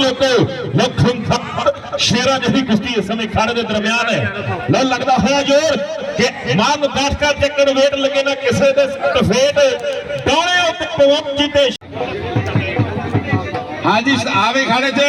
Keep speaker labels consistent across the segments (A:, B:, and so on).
A: ਲੋਕੋ ਲਖਨ ਸ਼ੇਰਾਂ ਜਿਹੀ ਕੁਸ਼ਤੀ ਇਸ ਸਮੇਂ ਖਾੜੇ ਦੇ ਦਰਮਿਆਨ ਹੈ। ਲੋ ਲੱਗਦਾ ਹੋਇਆ ਜੋਰ ਕਿ ਮਾਨ ਦਰਸ਼ਕਾਂ ਚੱਕਰ ਵੇਟ ਲੱਗੇ ਨਾ ਕਿਸੇ ਦੇ ਤਫੇਟ ਡੋਲੇ ਉੱਤੇ ਪਹੁੰਚੀ ਤੇ
B: ਹਾਂਜੀ ਆਵੇ ਖਾੜੇ 'ਚ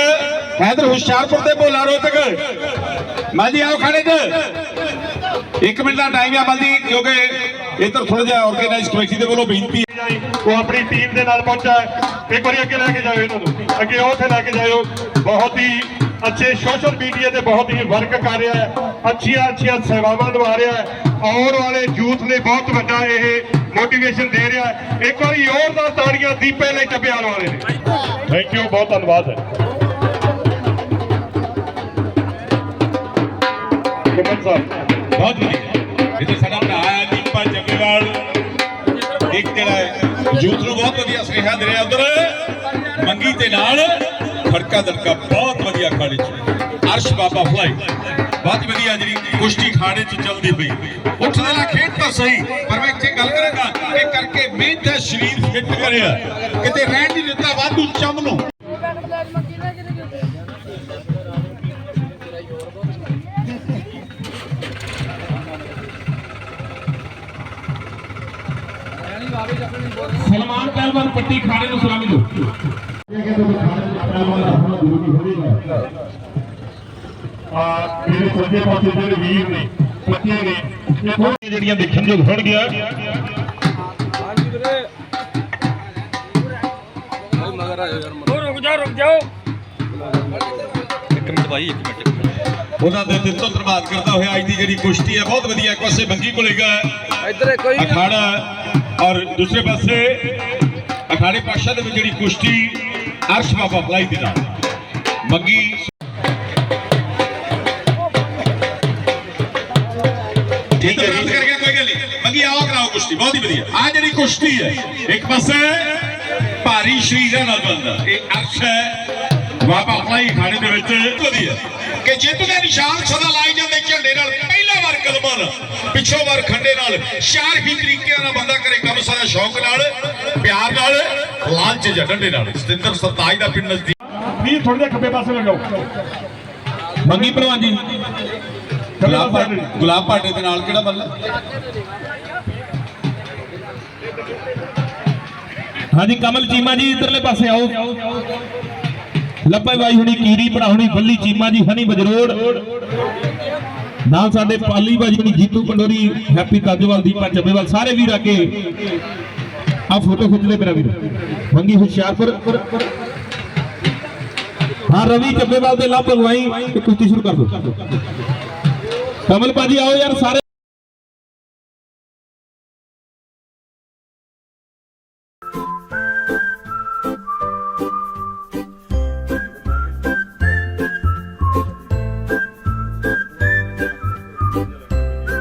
B: ਹੈਦਰ ਹੁਸ਼ਿਆਰਪੁਰ ਤੇ ਭੋਲਾ ਰੋਹਤਕ ਮਾਜੀ ਆਓ ਖਾੜੇ 'ਚ। ਇੱਕ ਮਿੰਟ ਦਾ ਟਾਈਮ ਆ ਬਲਦੀ ਕਿਉਂਕਿ ਇੱਧਰ ਥੋੜਾ ਜਿਹਾ ਆਰਗੇਨਾਈਜ਼ ਕਮੇਟੀ ਦੇ ਵੱਲੋਂ ਬੇਨਤੀ ਹੈ।
C: ਉਹ ਆਪਣੀ ਟੀਮ ਦੇ ਨਾਲ ਪਹੁੰਚਾ ਹੈ। ਇੱਕ ਵਾਰੀ ਅੱਗੇ ਲੈ ਕੇ ਜਾਓ ਇਹਨਾਂ ਨੂੰ। ਅੱਗੇ ਉੱਥੇ ਲੈ ਕੇ ਜਾਓ ਬਹੁਤ ਹੀ ਅੱਛੇ ਸੋਸ਼ਲ ਮੀਡੀਆ ਤੇ ਬਹੁਤ ਹੀ ਵਰਕ ਕਰ ਰਿਹਾ ਹੈ। ਅੱਛੀਆਂ ਅੱਛੀਆਂ ਸੇਵਾਵਾਂ ਨਿਭਾ ਰਿਹਾ ਹੈ। ਆਉਣ ਵਾਲੇ ਯੂਥ ਲਈ ਬਹੁਤ ਵੱਡਾ ਇਹ ਮੋਟੀਵੇਸ਼ਨ ਦੇ ਰਿਹਾ ਹੈ। ਇੱਕ ਵਾਰੀ ਹੋਰ ਦਾ ਤਾੜੀਆਂ ਦੀਪੇ ਲਈ ਟੱਪਿਆਲ ਵਾਲੇ ਨੇ। ਥੈਂਕ ਯੂ ਬਹੁਤ ਧੰਨਵਾਦ ਹੈ।
B: ਬਹੁਤ ਵਧੀਆ। ਇਹ ਸਾਡਾ ਯੂਥ ਨੂੰ ਬਹੁਤ ਵਧੀਆ ਸੁਨੇਹਾ ਦੇ ਰਿਹਾ ਉਧਰ। ਮੰਗੀ ਤੇ ਨਾਲ ਖੜਕਾ ਦੜਕਾ ਬਹੁਤ ਵਧੀਆ ਖਾੜੇ 'ਚ। ਅਰਸ਼ ਬਾਬਾ ਫਲਾਈ, ਬਹੁਤ ਵਧੀਆ ਜਿਹੜੀ ਕੁਸ਼ਤੀ ਖਾੜੇ 'ਚ ਚੱਲਦੀ ਪਈ। ਉੱਠਦੇ ਨਾਲ ਖੇਡ ਤਾਂ ਸਹੀ, ਪਰ ਮੈਂ ਇੱਥੇ ਗੱਲ ਕਰਾਂਗਾ ਇਹ ਕਰਕੇ ਮਿਹਨਤ ਹੈ, ਸਰੀਰ ਫਿੱਟ ਕਰਿਆ। ਕਿਤੇ ਰਹਿਣ ਨਹੀਂ ਦਿੱਤਾ ਵਾਧੂ ਚੰਮ ਨੂੰ।
A: ਸਲਮਾਨ ਪਹਿਲਵਾਨ ਪੱਟੀ ਖਾੜੇ ਨੂੰ ਸਲਾਮੀ ਦਿਓ।
C: ਆ ਮੇਰੇ ਸੱਜੇ ਪਾਸੇ ਜਿਹੜੇ ਵੀਰ ਨੇ ਬੱਚੇ ਨੇ ਇਹ ਥੋੜ੍ਹੀਆਂ ਜਿਹੜੀਆਂ ਦੇਖਣ ਯੋਗ ਹੋਣਗੀਆਂ
D: ਰੁਕ ਜਾ ਰੁਕ ਜਾਓ। ਇੱਕ ਮਿੰਟ ਭਾਈ ਇੱਕ ਮਿੰਟ
B: ਉਹਨਾਂ ਦੇ ਦਿਲ ਤੋਂ ਧੰਨਵਾਦ ਕਰਦਾ ਹੋਇਆ ਅੱਜ ਦੀ ਜਿਹੜੀ ਕੁਸ਼ਤੀ ਹੈ ਬਹੁਤ ਵਧੀਆ ਇੱਕ ਪਾਸੇ ਮੰਗੀ ਕੋਲੇ ਗਿਆ
D: ਇੱਧਰ ਕੋਈ
B: ਅਖਾੜਾ ਔਰ ਦੂਸਰੇ ਪਾਸੇ ਅਖਾੜੇ ਪਾਸ਼ਾ ਦੇ ਵਿੱਚ ਜਿਹੜੀ ਕੁਸ਼ਤੀ ਅਰਸ਼ ਬਾਬਾ ਫਲਾਈ ਦੇ। ਨਾਲ ਮੰਗੀ ਠੀਕ ਹੈ ਜੀ। ਕਰਕੇ ਕੋਈ ਗੱਲ ਨਹੀਂ। ਮੰਗੀ ਆਓ ਕਰਾਓ ਕੁਸ਼ਤੀ। ਬਹੁਤ ਹੀ ਵਧੀਆ। ਆ ਜਿਹੜੀ ਕੁਸ਼ਤੀ ਹੈ ਇੱਕ ਪਾਸੇ ਭਾਰੀ ਸ਼ਰੀਰਾਂ ਨਾਲ ਬੰਦਾ। ਇਹ ਅਰਸ਼ ਹੈ ਬਾਬਾ ਫਲਾਈ ਖਾਣੇ ਦੇ ਵਿੱਚ। ਵਧੀਆ। ਕਿ ਜਿੱਤ ਦੇ ਨਿਸ਼ਾਨ ਸਦਾ ਲਾਈ ਜਾਂਦੇ ਝੰਡੇ ਨਾਲ ਪਹਿਲਾ ਵਾਰ ਕਦਮਾਂ ਨਾਲ ਪਿੱਛੋਂ ਵਾਰ ਖੰਡੇ ਨਾਲ ਤਰੀਕਿਆਂ ਨਾਲ ਬੰਦਾ ਕਰੇ। ਕੰਮ ਸਾਰਾ ਸ਼ੌਕ ਨਾਲ ਪਿਆਰ ਨਾਲ ਲਾਲਚ ਜਾਂ ਡੰਡੇ ਨਾਲ। ਸਤਿੰਦਰ ਸਰਤਾਜ ਦਾ ਪਿੰਡ ਨਜ਼ਦੀਕ।
C: ਵੀਰ ਥੋੜੇ ਜਿਹਾ ਖੱਬੇ ਪਾਸੇ ਲਗਾਓ
A: ਮੰਗੀ ਪਹਿਲਵਾਨ ਜੀ।
B: ਗੁਲਾਬ ਗੁਲਾਬ ਭਾਟੇ ਦੇ ਨਾਲ ਕਿਹੜਾ ਬੱਲਾ
A: ਹਾਂਜੀ ਕਮਲ ਚੀਮਾ ਜੀ ਇਧਰਲੇ ਪਾਸੇ ਆਓ। ਲੱਭੇ ਬਾਈ ਹੁਣੀ ਕੀਰੀ ਬਣਾ ਹੁਣੀ ਬੱਲੀ ਚੀਮਾ ਜੀ ਹਨੀ ਬਜਰੋੜ। ਨਾਲ ਸਾਡੇ ਪਾਲੀ ਭਾਜੀ ਜੀਤੂ ਪੰਡੋਰੀ, ਹੈਪੀ ਤਾਜੋਵਾਲ ਦੀਪਾ ਚੱਬੇਵਾਲ, ਸਾਰੇ ਵੀਰ ਆ ਕੇ ਆ ਫੋਟੋ ਖਿੱਚ ਲੈ ਮੇਰਾ ਵੀਰ। ਮੰਗੀ ਹੁਸ਼ਿਆਰਪੁਰ ਹਾਂ, ਰਵੀ ਚੱਬੇਵਾਲ ਦੇ ਲੱਭ ਅਗਵਾਈ ਤੇ ਕੁਸ਼ਤੀ ਸ਼ੁਰੂ ਕਰ ਦੋ ਕਮਲ ਭਾਜੀ, ਆਓ ਯਾਰ ਸਾਰੇ।